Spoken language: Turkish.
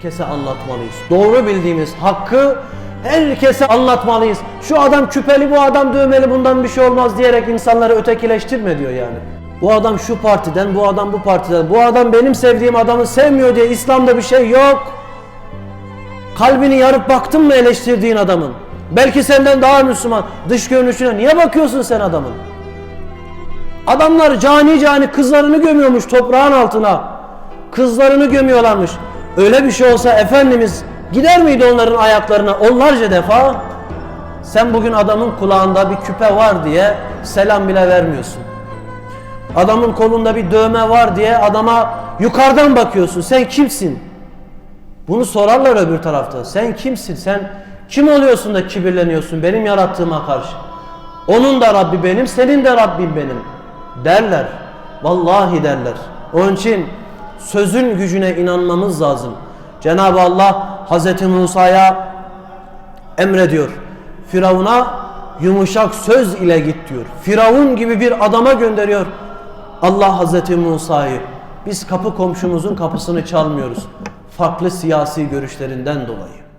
herkese anlatmalıyız. Doğru bildiğimiz hakkı herkese anlatmalıyız. Şu adam küpeli, bu adam dövmeli, bundan bir şey olmaz diyerek insanları ötekileştirme diyor yani. Bu adam şu partiden, bu adam bu partiden, bu adam benim sevdiğim adamı sevmiyor diye İslam'da bir şey yok. Kalbini yarıp baktın mı eleştirdiğin adamın? Belki senden daha Müslüman. Dış görünüşüne niye bakıyorsun sen adamın? Adamlar cani cani kızlarını gömüyormuş toprağın altına. Kızlarını gömüyorlarmış. Öyle bir şey olsa Efendimiz gider miydi onların ayaklarına onlarca defa? Sen bugün adamın kulağında bir küpe var diye selam bile vermiyorsun. Adamın kolunda bir dövme var diye adama yukarıdan bakıyorsun. Sen kimsin? Bunu sorarlar öbür tarafta. Sen kimsin? Sen kim oluyorsun da kibirleniyorsun benim yarattığıma karşı? Onun da Rabbi benim, senin de Rabbin benim derler. Vallahi derler. Onun için sözün gücüne inanmamız lazım. Cenab-ı Allah Hazreti Musa'ya emrediyor. Firavun'a yumuşak söz ile git diyor. Firavun gibi bir adama gönderiyor. Allah Hazreti Musa'yı. Biz kapı komşumuzun kapısını çalmıyoruz. Farklı siyasi görüşlerinden dolayı.